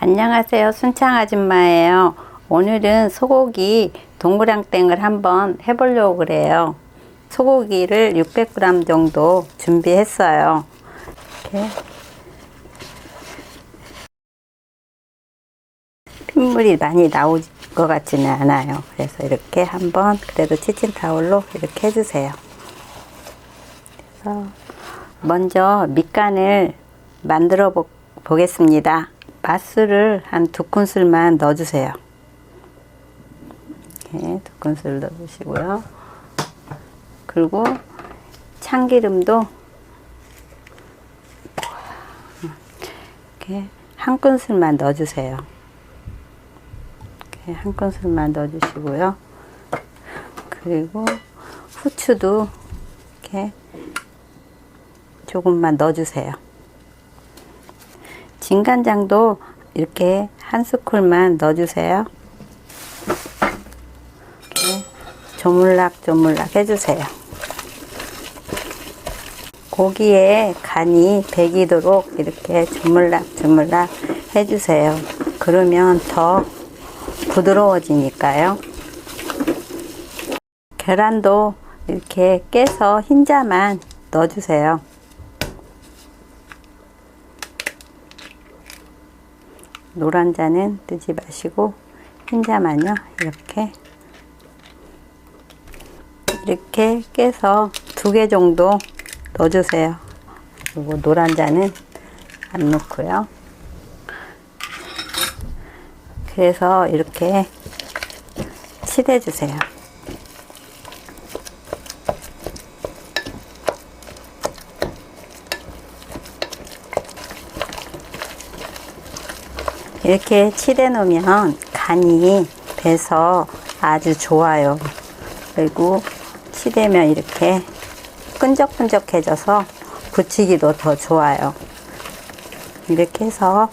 안녕하세요. 순창 아줌마예요. 오늘은 소고기 동그랑땡을 한번 해보려고 그래요. 소고기를 600g 정도 준비했어요. 이렇게 핏물이 많이 나올 것 같지는 않아요. 그래서 이렇게 한번 그래도 치친 타올로 이렇게 해주세요. 그래서 먼저 밑간을 만들어 보, 보겠습니다. 맛술을 한두 큰술만 넣어주세요. 이렇게 두 큰술 넣어주시고요. 그리고 참기름도 이렇게 한 큰술만 넣어주세요. 이렇게 한 큰술만 넣어주시고요. 그리고 후추도 이렇게 조금만 넣어주세요. 진간장도 이렇게 한 스쿨만 넣어주세요. 조물락조물락 해주세요. 고기에 간이 배기도록 이렇게 조물락조물락 해주세요. 그러면 더 부드러워지니까요. 계란도 이렇게 깨서 흰자만 넣어주세요. 노란 자는 뜨지 마시고 흰 자만요. 이렇게. 이렇게 깨서 두 개 정도 넣어주세요. 그리고 노란 자는 안 넣고요. 그래서 이렇게 칠해 주세요 이렇게 칠해 놓으면 간이 배서 아주 좋아요. 그리고 칠하면 이렇게 끈적끈적해져서 붙이기도 더 좋아요. 이렇게 해서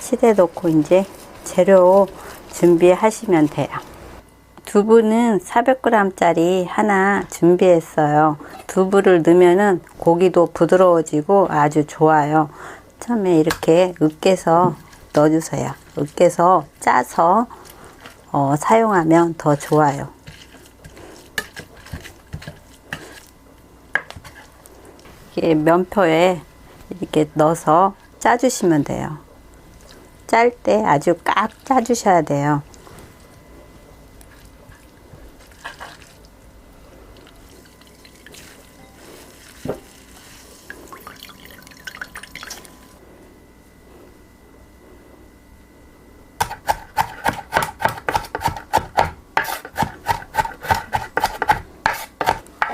칠해 놓고 이제 재료 준비하시면 돼요. 두부는 400g짜리 하나 준비했어요. 두부를 넣으면은 고기도 부드러워지고 아주 좋아요. 처음에 이렇게 으깨서 넣어주세요. 으깨서 짜서 어, 사용하면 더 좋아요. 이게 면표에 이렇게 넣어서 짜주시면 돼요. 짤 때 아주 깍 짜주셔야 돼요.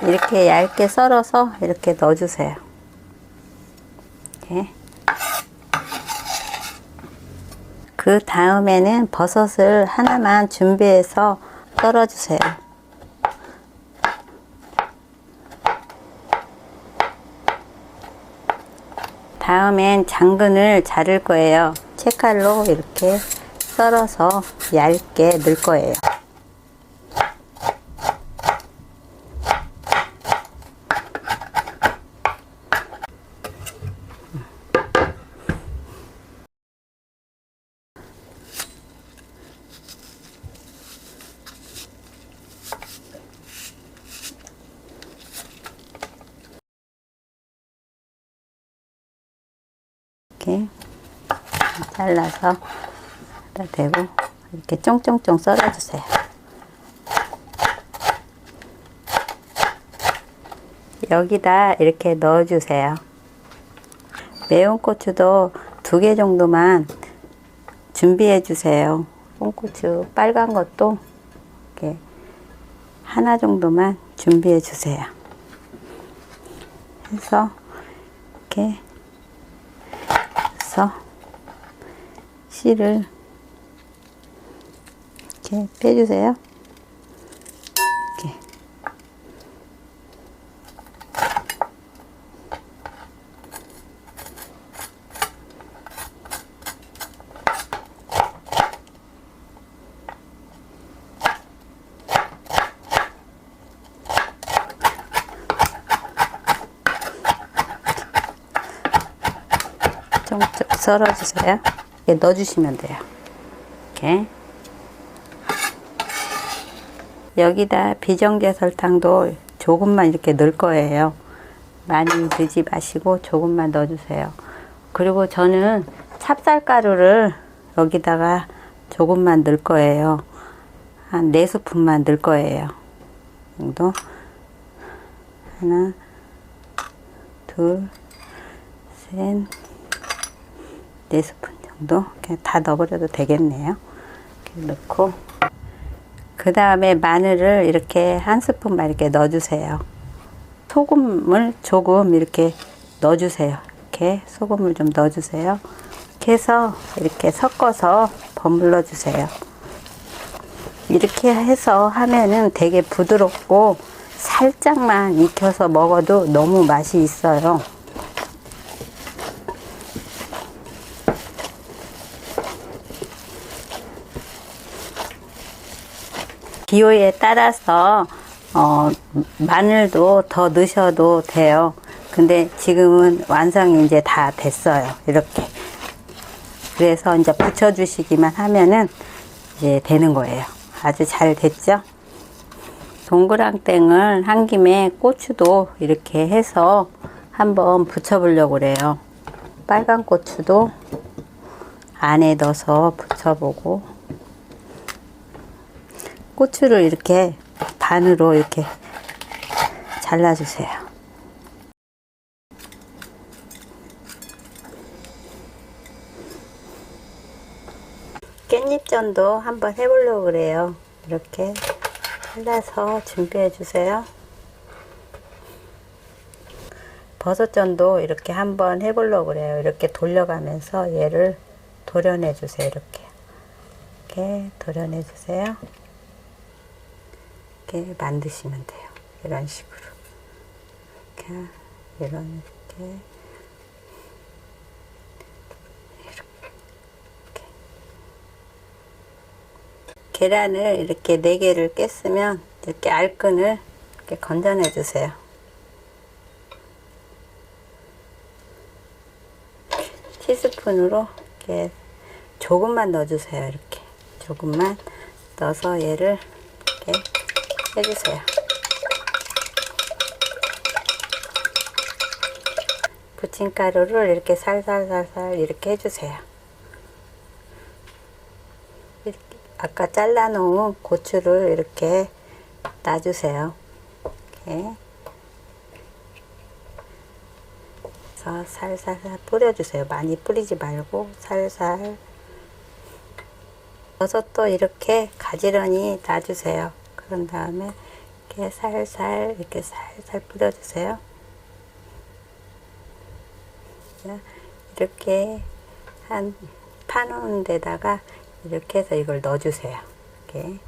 이렇게 얇게 썰어서 이렇게 넣어주세요. 이렇게. 그 다음에는 버섯을 하나만 준비해서 썰어주세요. 다음엔 당근을 자를 거예요. 채칼로 이렇게 썰어서 얇게 넣을 거예요. 이렇게 잘라서 다 대고 이렇게 쫑쫑쫑 썰어주세요. 여기다 이렇게 넣어주세요. 매운 고추도 두 개 정도만 준비해 주세요. 홍고추 빨간 것도 이렇게 하나 정도만 준비해 주세요. 해서 이렇게 해서 씨를 이렇게 빼주세요. 이렇게. 좀 썰어주세요. 이렇게 넣어주시면 돼요. 이렇게. 여기다 비정제 설탕도 조금만 이렇게 넣을 거예요. 많이 넣지 마시고 조금만 넣어주세요. 그리고 저는 찹쌀가루를 여기다가 조금만 넣을 거예요. 한 4스푼만 넣을 거예요. 정도. 하나, 둘, 셋, 네 스푼 정도. 이렇게 다 넣어버려도 되겠네요. 이렇게 넣고. 그 다음에 마늘을 이렇게 한 스푼만 이렇게 넣어주세요. 소금을 조금 이렇게 넣어주세요. 이렇게 소금을 좀 넣어주세요. 이렇게 해서 이렇게 섞어서 버물러 주세요. 이렇게 해서 하면은 되게 부드럽고 살짝만 익혀서 먹어도 너무 맛이 있어요. 기호에 따라서 어, 마늘도 더 넣으셔도 돼요. 근데 지금은 완성이 이제 다 됐어요. 이렇게. 그래서 이제 붙여주시기만 하면은 이제 되는 거예요. 아주 잘 됐죠? 동그랑땡을 한 김에 고추도 이렇게 해서 한번 붙여보려고 그래요. 빨간 고추도 안에 넣어서 붙여보고 고추를 이렇게 반으로 이렇게 잘라주세요. 깻잎전도 한번 해보려고 그래요. 이렇게 잘라서 준비해 주세요. 버섯전도 이렇게 한번 해보려고 그래요. 이렇게 돌려가면서 얘를 도려내 주세요. 이렇게. 이렇게 도려내 주세요. 이렇게 만드시면 돼요. 이런 식으로. 이렇게, 이런, 이렇게. 계란을 이렇게 네 개를 깼으면 이렇게 알끈을 이렇게 건져내 주세요. 티스푼으로 이렇게 조금만 넣어주세요. 이렇게 조금만 넣어서 얘를 이렇게 해주세요. 부침가루를 이렇게 살살살살 이렇게 해주세요. 이렇게 아까 잘라놓은 고추를 이렇게 놔주세요. 이렇게. 그래서 살살살 뿌려주세요. 많이 뿌리지 말고 살살. 버섯도 이렇게 가지런히 놔주세요. 그런 다음에 이렇게 살살 이렇게 살살 뿌려주세요. 자, 이렇게 한 파놓은 데다가 이렇게 해서 이걸 넣어주세요. 이렇게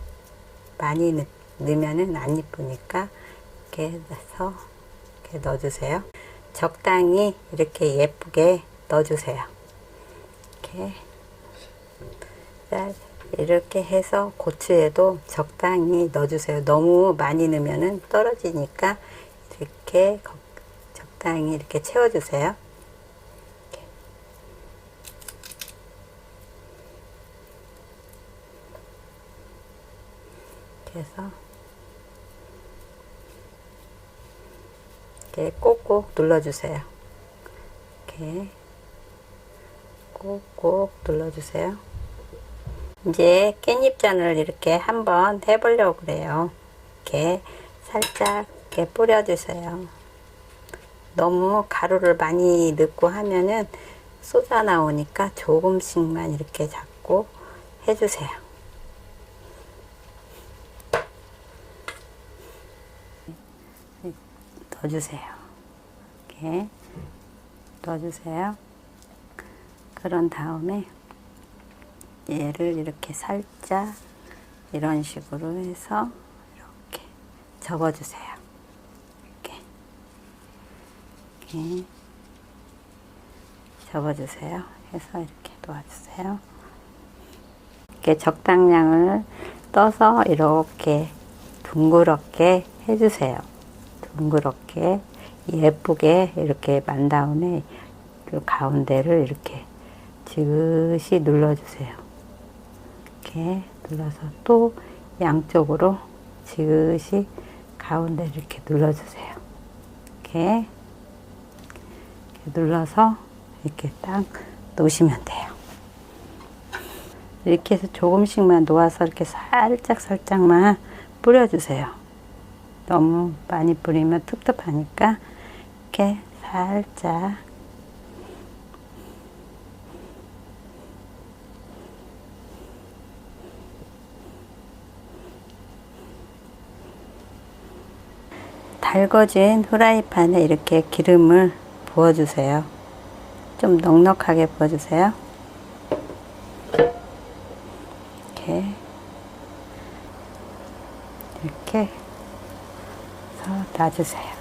많이 넣, 넣으면은 안 이쁘니까 이렇게 해서 이렇게 넣어주세요. 적당히 이렇게 예쁘게 넣어주세요. 이렇게 자, 이렇게 해서 고추에도 적당히 넣어주세요. 너무 많이 넣으면은 떨어지니까 이렇게 적당히 이렇게 채워주세요. 해서 이렇게 꼭꼭 눌러주세요. 이렇게 꼭꼭 눌러주세요. 이제 깻잎전을 이렇게 한번 해보려고 그래요. 이렇게 살짝 이렇게 뿌려주세요. 너무 가루를 많이 넣고 하면은 쏟아 나오니까 조금씩만 이렇게 잡고 해주세요. 넣어주세요. 이렇게 넣어주세요. 그런 다음에 얘를 이렇게 살짝 이런 식으로 해서 이렇게 접어주세요. 이렇게 이렇게 접어주세요. 해서 이렇게 놓아주세요. 이렇게 적당량을 떠서 이렇게 둥그렇게 해주세요. 둥그렇게 예쁘게 이렇게 만 다음에 그 가운데를 이렇게 지그시 눌러주세요. 이렇게 눌러서 또 양쪽으로 지그시 가운데 이렇게 눌러주세요. 이렇게, 이렇게 눌러서 이렇게 딱 놓으시면 돼요. 이렇게 해서 조금씩만 놓아서 이렇게 살짝 살짝만 뿌려주세요. 너무 많이 뿌리면 텁텁하니까 이렇게 살짝 달궈진 후라이팬에 이렇게 기름을 부어주세요. 좀 넉넉하게 부어주세요. 이렇게 이렇게 해서 놔주세요.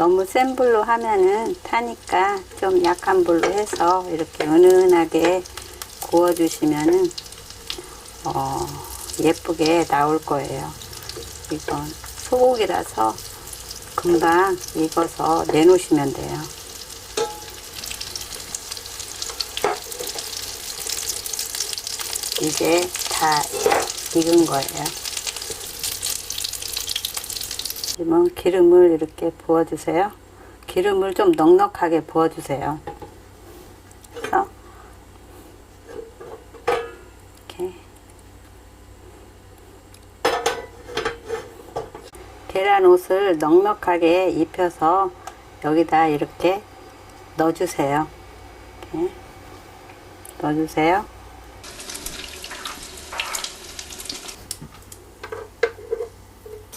너무 센 불로 하면은 타니까 좀 약한 불로 해서 이렇게 은은하게 구워주시면은 어, 예쁘게 나올 거예요. 이건 소고기라서 금방 익어서 내놓으시면 돼요. 이제 다 익은 거예요. 그러면 기름을 이렇게 부어주세요. 기름을 좀 넉넉하게 부어주세요. 이렇게 계란 옷을 넉넉하게 입혀서 여기다 이렇게 넣어주세요. 이렇게 넣어주세요.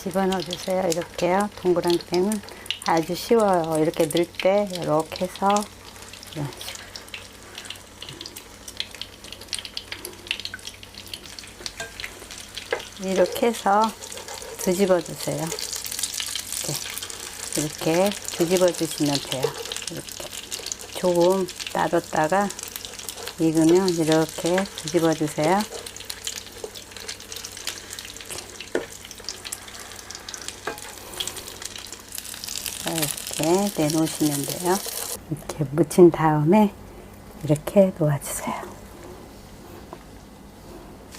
집어넣어 주세요. 이렇게요. 동그랑땡은 아주 쉬워요. 이렇게 넣을 때 이렇게 해서 이런 식으로. 이렇게 해서 뒤집어 주세요. 이렇게, 이렇게 뒤집어 주시면 돼요. 이렇게 조금 놔뒀다가 익으면 이렇게 뒤집어 주세요. 이렇게 내놓으시면 돼요. 이렇게 묻힌 다음에 이렇게 놓아주세요.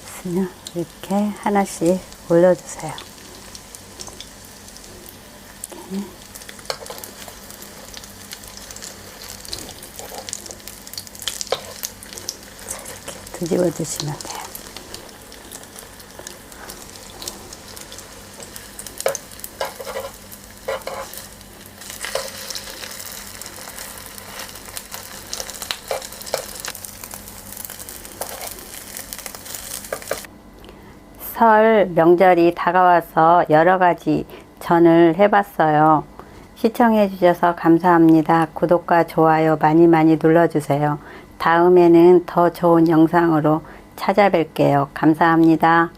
있으면 이렇게 하나씩 올려주세요. 이렇게. 이렇게 뒤집어 주시면 돼요. 설 명절이 다가와서 여러 가지 전을 해봤어요. 시청해 주셔서 감사합니다. 구독과 좋아요 많이 많이 눌러주세요. 다음에는 더 좋은 영상으로 찾아뵐게요. 감사합니다.